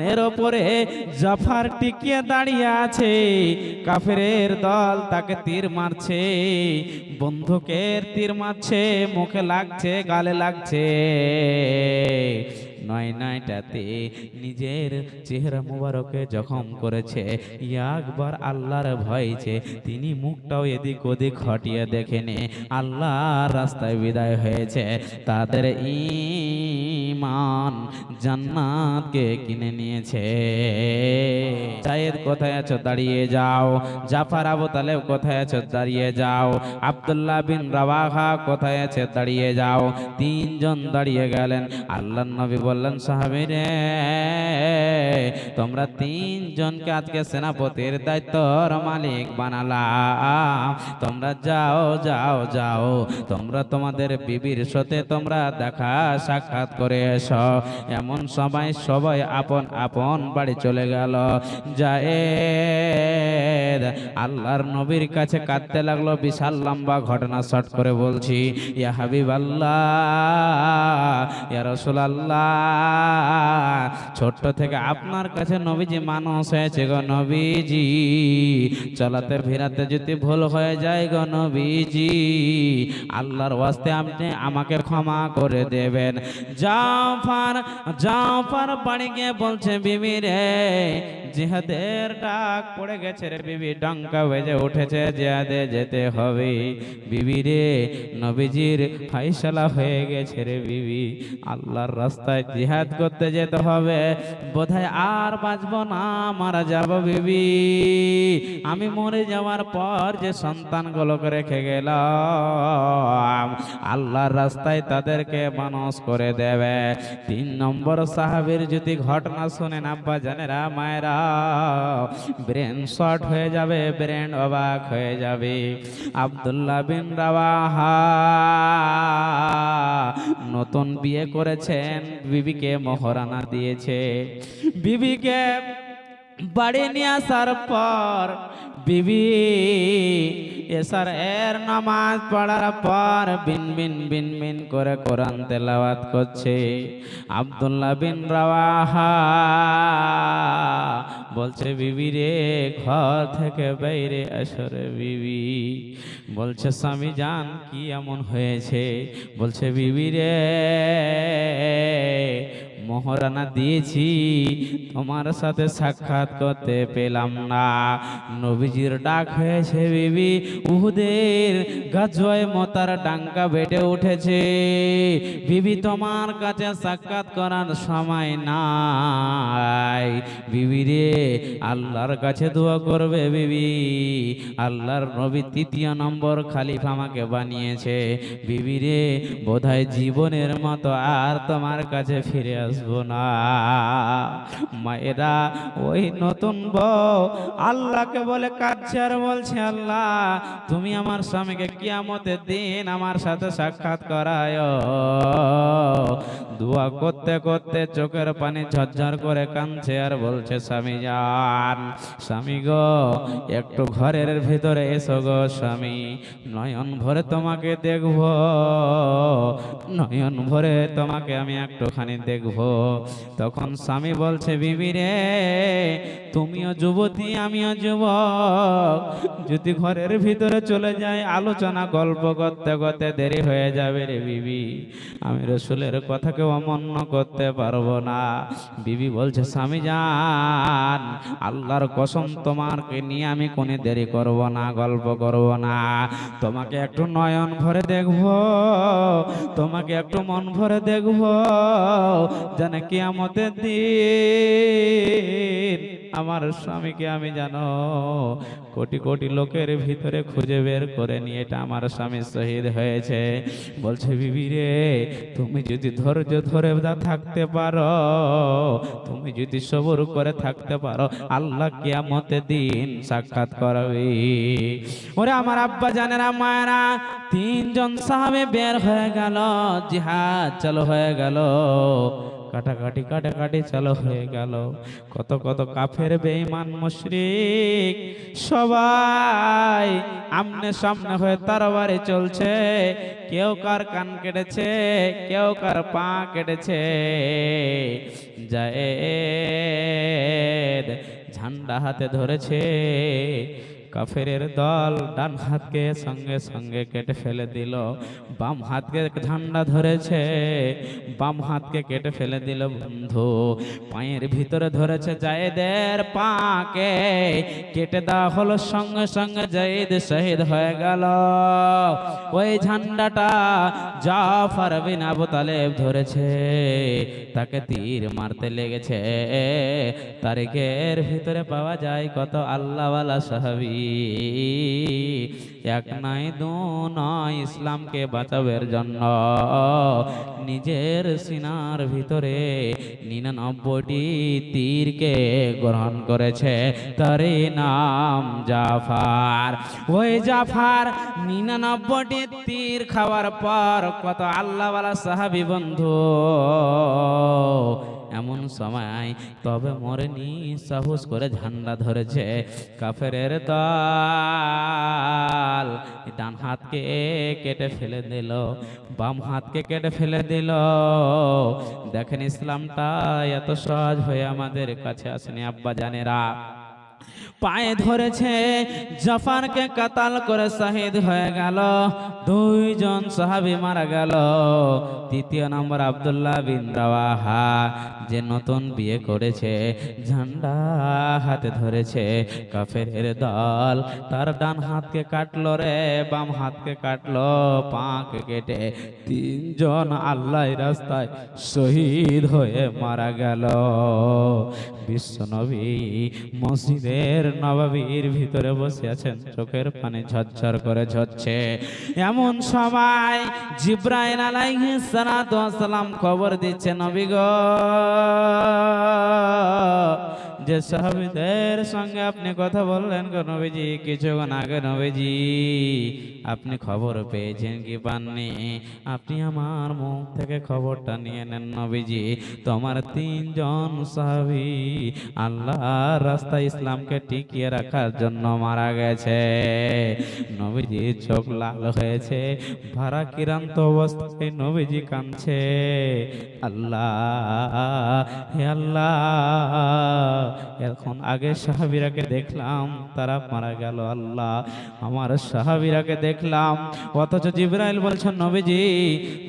এর ওপরে জাফার টিকিয়ে দাঁড়িয়ে আছে। কাফেরের দল তাকে তীর মারছে, বন্ধুকের তীর মারছে, মুখে লাগছে, গালে লাগছে। নয় নয়টাতে নিজের চেহারা মুবারকে জখম করেছে। একবার আল্লাহর ভয়ছে তিনি মুখটাও এদিক ওদিক হটিয়ে দেখেনি। আল্লাহর রাস্তায় বিদায় হয়েছে। তাদের ইমান জান্নাতকে কিনে নিয়েছে। জায়েদ কোথায় আছো? দাঁড়িয়ে যাও। জাফর আবু তালেব কোথায় আছো? দাঁড়িয়ে যাও। আব্দুল্লাহ বিন রাওয়াহা কোথায় আছে? দাঁড়িয়ে যাও। তিনজন দাঁড়িয়ে গেলেন। আল্লাহ নবী বললেন, সাহাবী রে, তোমরা তিনজনকে আজকে সেনাপতির দায়িত্বর মালিক বানালাম। তোমরা যাও যাও যাও। তোমরা তোমাদের বিবির সাথে তোমরা দেখা সাক্ষাৎ করে এসো এমন সময় সবাই আপন আপন বাড়ি চলে গেল। জায়েদ, আল্লাহর নবীর কাছে কাঁদতে লাগল, বিশাল লম্বা ঘটনা শর্ট করে বলছি, ইয়া হাবিব আল্লাহ রসুল আল্লাহ ছোট্ট থেকে আপনার কাছে নবীজি মানুষ হয়েছে গো নবীজি। চলাতে ফেরাতে যদি ভুল হয়ে যায় গো নবীজি, আল্লাহর ওয়াস্তে আপনি আমাকে ক্ষমা করে দেবেন। জাফার জাফার বাড়ি গিয়ে বলছে, বিবি রে, জিহাদের ডাক পড়ে গেছে রে বিবি ডঙ্কা বেজে উঠেছে জিহাদে যেতে হবে। বিবি রে, নবীজির ফাইসালা হয়ে গেছে রে বিবি, আল্লাহর রাস্তায় জিহাদ করতে যেতে হবে। বোধহয় আর বাঁচবো না, মারা যাব বিবি। আমি মরে যাওয়ার পর যে সন্তানগুলোকে রেখে গেলাম, আল্লাহর রাস্তায় তাদেরকে মানুষ করে দেবে। তিন নম্বর সাহাবের যদি ঘটনা শোনেন, আব্বা জানেরা, মায়েরা ব্রেন শর্ট হয়ে যাবে ব্রেন অবাক হয়ে যাবে। আবদুল্লা বিন রাওয়াহা নতুন বিয়ে করেছেন, বিবিকে মহরানা দিয়েছে। বিবিকে বাড়ি নিয়ে আসার পর, বিবি এসার এর নামাজ পড়ার পর বিন বিন বিন বিন করে কোরআন তেলাওয়াত করছে। আব্দুল্লাহ বিন রাওয়াহা বলছে, বিবি রে, ঘর থেকে বাইরে আসরে বিবি। বলছে, স্বামী জান, কি এমন হয়েছে? বলছে, বিবি রে মহারানা দিয়েছি, তোমার সাথে সাক্ষাৎ করতে পেলাম না। নবীজির ডাক হয়েছে, বিবি, উহুদের গাছয় মতার ডাঙ্কা বেটে উঠেছে। বিবি, তোমার কাছে সাক্ষাৎ করার সময় নাই। বিবি রে, আল্লাহর কাছে দোয়া করবে, বিবি। আল্লাহর নবী তৃতীয় নম্বর খালিফা আমাকে বানিয়েছে। বিবি রে, বোধহয় জীবনের মতো আর তোমার কাছে ফিরে আসব না। মায়েরা, ওই নতুন বউ আল্লাহকে বলে কাঁদছে আর বলছে, আল্লাহ, তুমি আমার স্বামীকে কিয়ামতের দিন আমার সাথে সাক্ষাৎ করায়। দোয়া করতে করতে চোখের পানি ঝরঝর করে কাঁদছে আর বলছে, স্বামী যান, স্বামী গো, একটু ঘরের ভিতরে এসো গো স্বামী। নয়ন ভরে তোমাকে দেখব, নয়ন ভরে তোমাকে আমি একটুখানি দেখব। তখন স্বামী বলছে, বিবি রে, তুমিও যুবতী, আমিও যুবক। যদি ঘরের ভিতরে চলে যায়, আলোচনা, গল্প করতে করতে দেরি হয়ে যাবে রে বিবি। আমি রসুলের কথাকে অমান্য করতে পারব না। বিবি বলছে, স্বামী যান আল্লাহর কসম তোমারকে নিয়ে আমি কোনে দেরি করব না, গল্প করব না। তোমাকে একটু নয়ন ভরে দেখব, তোমাকে একটু মন ভরে দেখব, যেন কি আমাদের দিন আমার স্বামীকে আমি জানো কোটি কোটি লোকের ভিতরে খুঁজে বের করে নিয়ে, এটা আমার স্বামী শহীদ হয়েছে। বলছে, বিবি রে তুমি যদি ধৈর্য ধরে থাকতে পারো, তুমি যদি সবর করে থাকতে পারো, আল্লাহ কিয়ামতে দিন সাক্ষাৎ করাবে। ওরে আমার আব্বা জানেরা মায়েরা, তিনজন সাহাবে বের হয়ে গেল, জিহাদ চালু হয়ে গেল। কাটাকাটি কাটাকাটি চালু হয়ে গেল। কত কত কাফের বেঈমান মুশরিক সবাই আমনে সামনে হয়ে তরবারি চলছে। কেউ কার কান কেটেছে, কেউ কার পা কেটেছে। জায়েদ ঝান্ডা হাতে ধরেছে। কাফেরের দল ডান হাতকে সঙ্গে সঙ্গে কেটে ফেলে দিল, বাম হাতকে ঝান্ডা ধরেছে, বাম হাতকে কেটে ফেলে দিল বন্ধু। পায়ের ভিতরে ধরেছে জায়েদের পাকে, কেটে দেওয়া হলো সঙ্গে সঙ্গে জায়েদ শহীদ হয়ে গেল। ওই ঝান্ডাটা জাফর বিন আবু তালেব ধরেছে, তাকে তীর মারতে লেগেছে। তারিখের ভিতরে পাওয়া যায় কত আল্লাহওয়ালা সাহাবি। এক নাই, দু নয় ইসলামকে বাঁচাবের জন্য। নিজের সিনার ভিতরে নিরানব্বইটি তীরকে গ্রহণ করেছে, তারই নাম জাফার। ওই জাফার নিরানব্বইটি তীর খাওয়ার পর কত আল্লাহওয়ালা সাহাবি বন্ধু এমন সময় তবে মরেনি সাহস করে ঝান্ডা ধরেছে কাফের তাল ডান হাতকে কেটে ফেলে দিল, বাম হাতকে কেটে ফেলে দিল। দেখেন ইসলামটা এত সহজ হয়ে আমাদের কাছে আসেনি, আব্বা জানেরা। পায়ে ধরেছে, জাফারকে কাতাল করে শহীদ হয়ে গেল, দুইজন সাহাবি মারা গেল। তৃতীয় নম্বর আব্দুল্লাহ বিন রাওয়াহা যে নতুন বিয়ে করেছে, ঝান্ডা হাতে ধরেছে কাফের দল তার ডান হাতকে কাটলো রে, বাম হাতকে কাটলো, পাক কেটে তিনজন আল্লাহ রাস্তায় শহীদ হয়ে মারা গেল। বিশ্বনবী মসজিদের নবাবীর ভিতরে বসে আছেন, চোখের পানি ঝরঝর করে ঝরছে। এমন সময় জিব্রাইল আলাইহিস সালাম খবর দিচ্ছে, নবী গো যে সাহাবীদের সঙ্গে আপনি কথা বললেন গো নবীজি, কিছুক্ষণ আগে নবীজি, আপনি খবর পেয়েছেন কি পাননি? আপনি আমার মুখ থেকে খবরটা নিয়ে নেন নবীজি। তোমার তিনজন সাহাবী আল্লাহর রাস্তা ইসলামকে টিকিয়ে রাখার জন্য মারা গেছে। নবীজি চোখ লাল হয়েছে ভাড়া কিরান্ত অবস্থায় নবীজি কাঁদছে। আল্লাহ, হে আল্লাহ এখন আগে সাহাবিরাকে দেখলাম, তারা মারা গেল, আল্লাহ। আমার সাহাবিরাকে দেখলাম, অথচ জিব্রাইল বলছেন, নবীজি,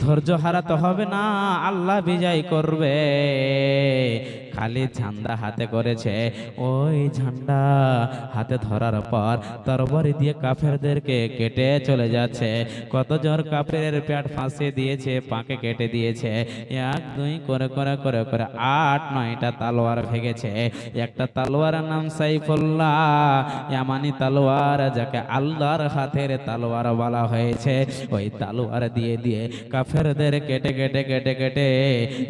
ধৈর্য হারাতে হবে না, আল্লাহ বিজয় করবে। খালি ঝান্ডা হাতে করেছে। ওই ঝান্ডা হাতে ধরার পর তরবারি দিয়ে কাফেরদেরকে কেটে চলে যাচ্ছে। কত জোর কাফের প্যাট ফাঁসে দিয়েছে পাকে কেটে দিয়েছে। এক দুই করে করে করে করে আট নয়টা তালোয়ার ভেঙেছে। একটা তালোয়ারের নাম সাইফুল্লাহ ইয়ামানি তালোয়ার যাকে আল্লাহর হাতের তালোয়ার বলা হয়েছে। ওই তালোয়ার দিয়ে দিয়ে কাফেরদের কেটে কেটে কেটে কেটে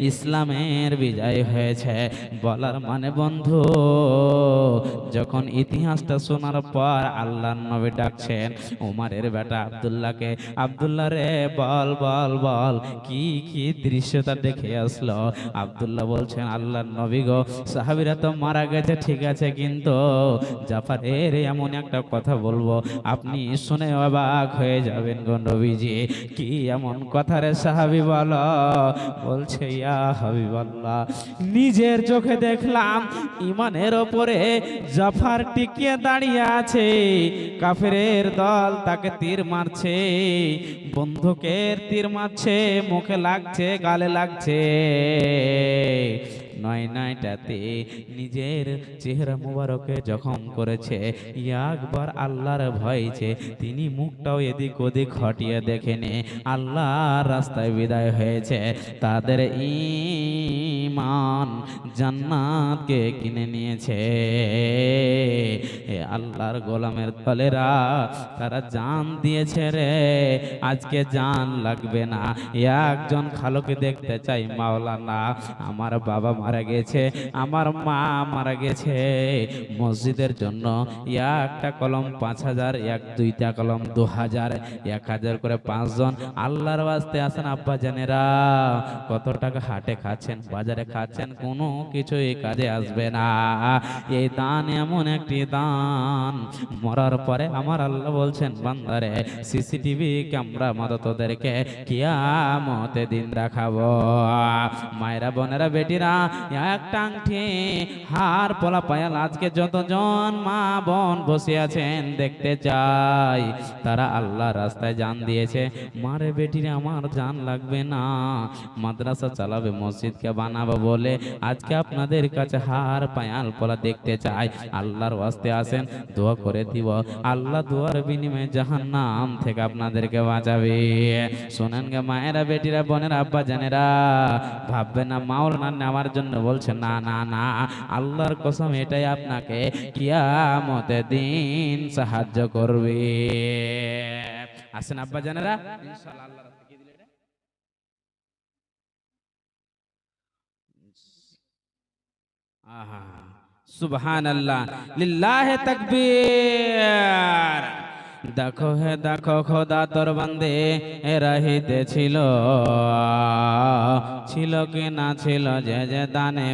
ইসলামের বিজয় হয়েছে। বলার মানে বন্ধু, যখন ইতিহাসটা শোনার পর আল্লাহর নবী ডাকছেন, উমারের বেটা আব্দুল্লাহকে, আব্দুল্লাহ রে, বল বল বল, কি কি দৃশ্যটা দেখে আসলো? আব্দুল্লাহ বলছেন, আল্লাহর নবী গো, সাহাবিরা তো মারা গেছে, ঠিক আছে, কিন্তু জাফার এর এমন একটা কথা বলব, আপনি শুনে অবাক হয়ে যাবেন গো নবীজি, কি এমন কথা রে সাহাবি বল? বলছে, ইয়া হাবিবাল্লাহ, নিজের চোখে দেখলাম, ইমানের ওপরে জাফার টিকিয়ে দাঁড়িয়ে আছে। কাফেরের দল তাকে তীর মারছে বন্ধুকের তীর মারছে, মুখে লাগছে, গালে লাগছে। নয় নয়টাতে নিজের চেহারা মুবারকে জখম করেছে। একবার আল্লাহর ভয়ছে তিনি মুখটাও এদিক ওদিক হটিয়ে দেখেনি। আল্লাহর রাস্তায় বিদায় হয়েছে। তাদের ইমান জান্নাতকে কিনে নিয়েছে। আল্লাহর গোলামের দলেরা, তারা জান দিয়েছে রে, আজকে জান লাগবে না। একজন খালোকে দেখতে চাই মাওলানা। আমার বাবা মা মারা গেছে, আমার মা মারা গেছে। মসজিদের জন্য একটা কলম পাঁচ হাজার, এক দুইটা কলম দু হাজার, এক হাজার করে পাঁচজন। আল্লাহর বাস্তে আসেন আব্বা জানেরা। কত টাকা হাটে খাচ্ছেন, বাজারে খাচ্ছেন, কোনো কিছুই কাজে আসবে না। এই দান এমন একটি দান। মরার পরে আমার আল্লাহ বলছেন, বান্দারে, সিসিটিভি ক্যামেরা মতো তোদেরকে কিয়া কিয়ামতে দিন দেখাবো। মায়েরা, বোনেরা, বেটিরা একটা আংটি হার পোলা পায়াল আজকে যতজন মা বোন বসে আছেন দেখতে চাই। তারা আল্লাহ রাস্তায় জান দিয়েছে। মারে বেটিরা আমার জান লাগবে না। মাদ্রাসা চালাবে, মসজিদকে বানাবো বলে আজকে আপনাদের কাছে হার পায়াল পোলা দেখতে চাই। আল্লাহর ওয়াস্তে আসেন, দোয়া করে দিব। আল্লাহ দোয়ার বিনিময়ে জাহান্নাম থেকে আপনাদেরকে বাঁচাবে। শোনেন গে মায়েরা, বেটিরা, বোনেরা আব্বা জানেরা ভাববে না মাওল না নেওয়ার জন্য বলছে, না না না, আল্লাহর কসম এটাই আপনাকে কিয়ামতে দিন সাহায্য করবে আসেন আব্বা জানেরা? আহা সুবহান আল্লাহ লিল্লাহে তাকবীর দেখো হে, দেখো খোদা তোর বান্দে এ রাহিতে ছিল। ছিল কি না ছিল যে যে দানে